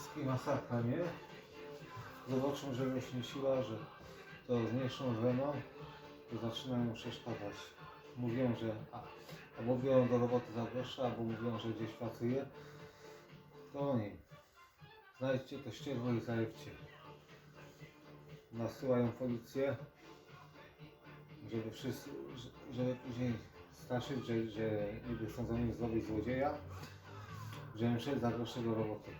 wszystkim masakra, nie? Zobaczą, że rośnie siła, że to zmniejszą weną, to zaczynają przeszkadzać. Mówią, że a, albo biorą do roboty za grosze, albo mówią, że gdzieś pracuje. To oni. Znajdźcie to ścierwo i zajebcie. Nasyłają policję, żeby wszyscy, że- żeby później straszyć, że, że niby chcą za nim zrobić złodzieja, że szedł za grosze do roboty.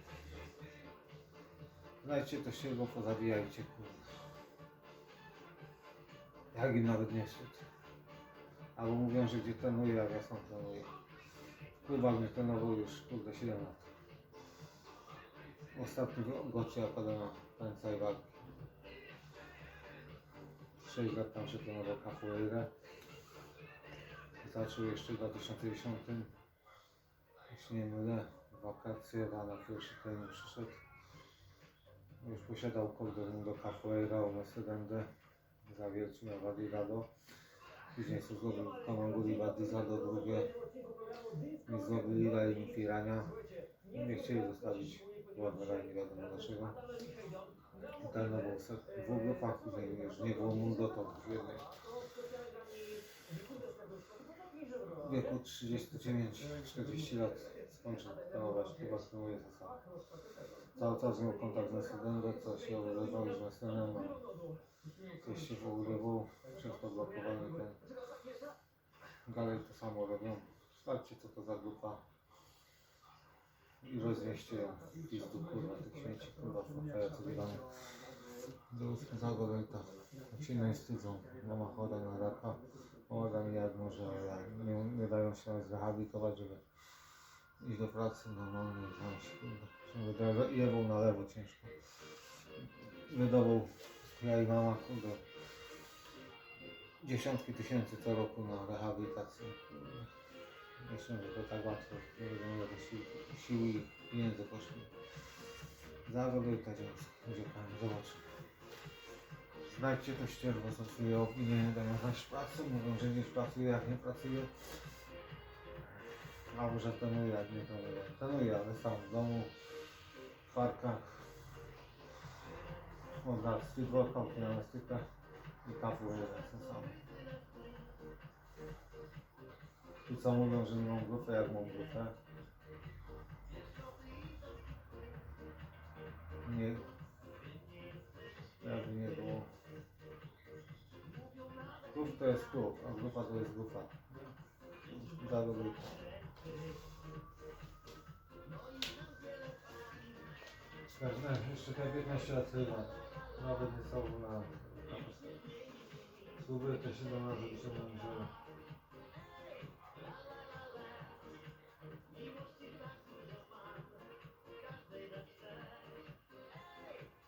Znajdźcie to ścierwo, pozabijajcie, kurwa. Jak im nawet nie wstyd. Albo mówią, że gdzie trenuje, jak ja sam trenuję. Kurwa mnie trenował już, kurde, 7 lat. Ostatni w goście Akademia Tańca i Walki. 6 lat tam się trenował capoeirę. Zaczął jeszcze w 2010. Jeśli nie mylę, wakacje, na pierwszy trening przyszedł. Już posiadał kordon do capoeira, u Mercedendę. Zawiercił na Vadigado. Później sobie zrobił Kamanguri Vadigado drugie. I zrobił Lila i Pirania. Nie chcieli zostawić Warnera, nie wiadomo dlaczego. Trenował se w dwóch grupach, później już nie było Mundo, to w jednej. W wieku 39-40 lat skończył trenować, chyba trenuje za sam. Cały czas miał kontakt z Mercedesem, co się ulewał z a coś się ulewał, często blokowany ten. Dalej to samo robią. Sprawdźcie co to za grupa i rozwieźcie ją pizdu, kurwa, tych śmieci, kurwa, pajacy wydane. Do Zagorejta. Jak się nie wstydzą. Mama chora na raka. Pomaga mi jak może, nie, nie dają się zrehabilitować, żeby iść do pracy kurwa. Ciągle jebał na lewo ciężko. Wydawał ja i mama, kurde, dziesiątki tysięcy co roku na rehabilitację. Myślę, że to tak łatwo, nie wiadomo ile sił, sił i pieniędzy kosztuje. Zarobię uciekamy, zobaczymy. Znajdźcie to ścierwo, co swoje opinie, dają znać pracę, mówią, że gdzieś pracuje, jak nie pracuje. Albo że trenuje, jak nie trenuje. Trenuje, ale sam w domu, w parkach. Można street workout, gimnastykę i kapuje ten sam. I co mówią, że nie mam grupy, jak mam grupę. Nie. To jest klub, a grupa to jest grupa. Za grupa. Każdy, jeszcze te 15 lat chyba. Nawet nie są na Kluby to się do nas wyciągnąć.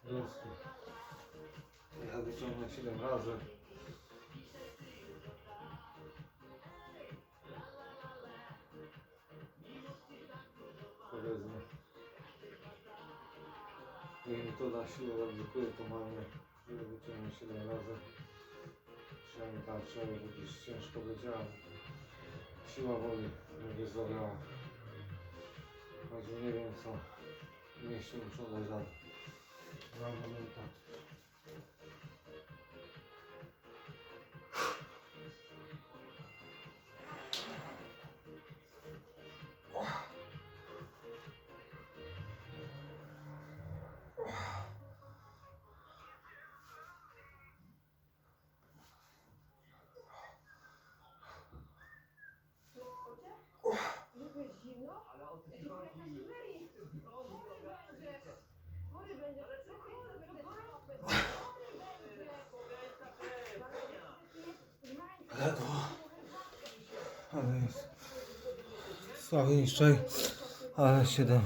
Górski. Ja wyciągnę 7 razy. Mi to da siłę, ryzykuję to mamie, żeby wyciągnąć 7 razy. Przynajmniej tam trzeba gdzieś ciężko będzie, siła woli będzie zabrała. Choćby nie wiem co, nie się muszą dać rady. Brawo, tak. Będzie. Ale jest... Słaby ale 7